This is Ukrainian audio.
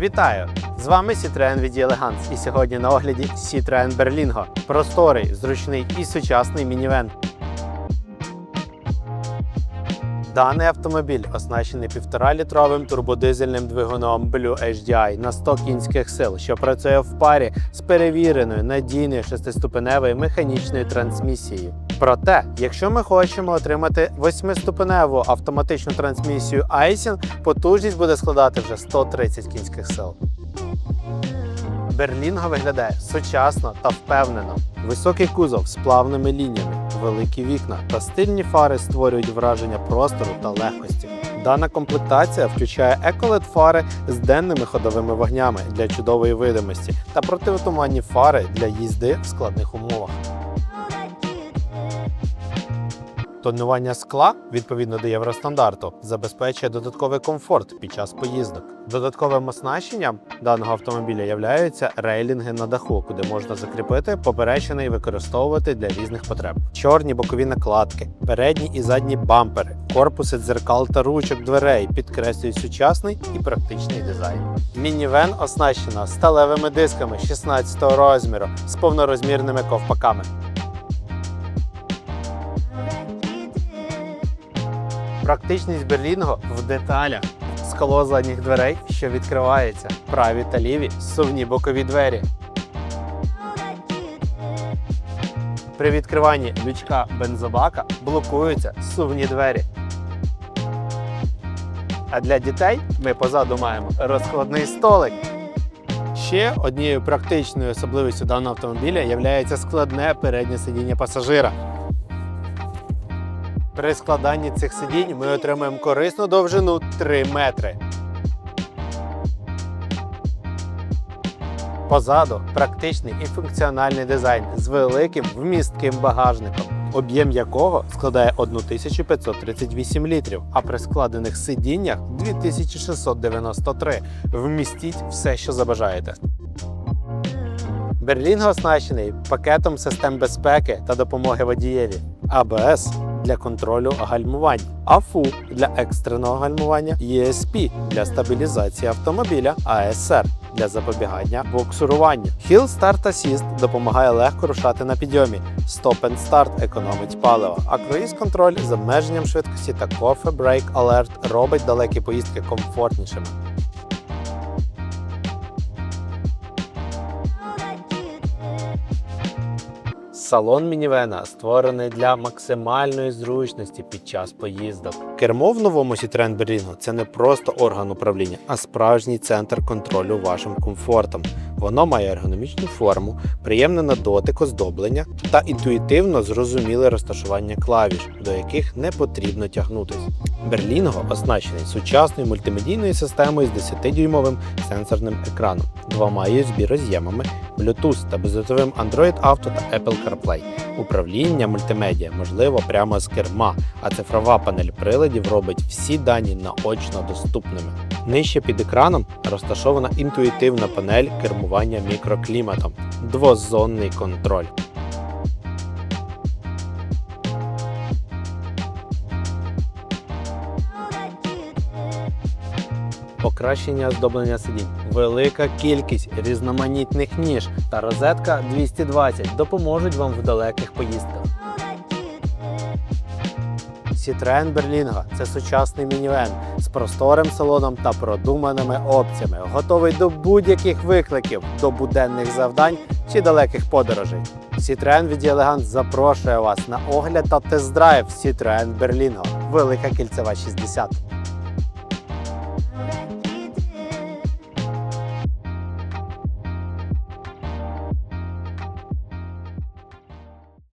Вітаю! З вами Citroen від Elegance і сьогодні на огляді Citroen Berlingo. Просторий, зручний і сучасний мінівен. Даний автомобіль оснащений 1,5-літровим турбодизельним двигуном Blue HDI на 100 кінських сил, що працює в парі з перевіреною надійною шестиступеневою механічною трансмісією. Проте, якщо ми хочемо отримати восьмиступеневу автоматичну трансмісію Aisin, потужність буде складати вже 130 кінських сил. Берлінго виглядає сучасно та впевнено. Високий кузов з плавними лініями, великі вікна та стильні фари створюють враження простору та легкості. Дана комплектація включає еколед фари з денними ходовими вогнями для чудової видимості та противотуманні фари для їзди в складних умовах. Тонування скла відповідно до євростандарту забезпечує додатковий комфорт під час поїздок. Додатковим оснащенням даного автомобіля являються рейлінги на даху, куди можна закріпити поперечини і використовувати для різних потреб. Чорні бокові накладки, передні і задні бампери, корпуси дзеркал та ручок дверей підкреслюють сучасний і практичний дизайн. Мінівен оснащена сталевими дисками 16 розміру з повнорозмірними ковпаками. Практичність Берлінго в деталях. Скло задніх дверей, що відкривається, праві та ліві сувні бокові двері. При відкриванні лючка бензобака блокуються сувні двері. А для дітей ми позаду маємо розкладний столик. Ще однією практичною особливістю даного автомобіля є складне переднє сидіння пасажира. При складанні цих сидінь ми отримаємо корисну довжину 3 метри. Позаду практичний і функціональний дизайн з великим вмістким багажником, об'єм якого складає 1538 літрів, а при складених сидіннях 2693. Вмістіть все, що забажаєте. Берлінго оснащений пакетом систем безпеки та допомоги водієві, АБС для контролю гальмувань, АФУ для екстреного гальмування, ESP для стабілізації автомобіля, АСР для запобігання буксуруванню. Hill Start Assist допомагає легко рушати на підйомі. Stop and Start економить паливо, а круїз контроль з обмеженням швидкості та Coffee Brake Alert робить далекі поїздки комфортнішими. Салон мінівена створений для максимальної зручності під час поїздок. Кермо в новому Citroen Berlingo – це не просто орган управління, а справжній центр контролю вашим комфортом. Воно має ергономічну форму, приємне на дотик оздоблення та інтуїтивно зрозуміле розташування клавіш, до яких не потрібно тягнутись. Берлінго оснащений сучасною мультимедійною системою з 10-дюймовим сенсорним екраном, двома USB роз'ємами, Bluetooth та бездротовим Android Auto та Apple CarPlay. Управління мультимедіа можливо прямо з керма, а цифрова панель приладів робить всі дані наочно доступними. Нижче під екраном розташована інтуїтивна панель кермування мікрокліматом, двозонний контроль. Покращення оздоблення сидінь, велика кількість різноманітних ніж та розетка 220 допоможуть вам в далеких поїздках. Citroen Berlingo – це сучасний мінівен з просторим салоном та продуманими опціями, готовий до будь-яких викликів, до буденних завдань чи далеких подорожей. Citroen від запрошує вас на огляд та тест-драйв Citroen Berlingo. Велика кільцева 60.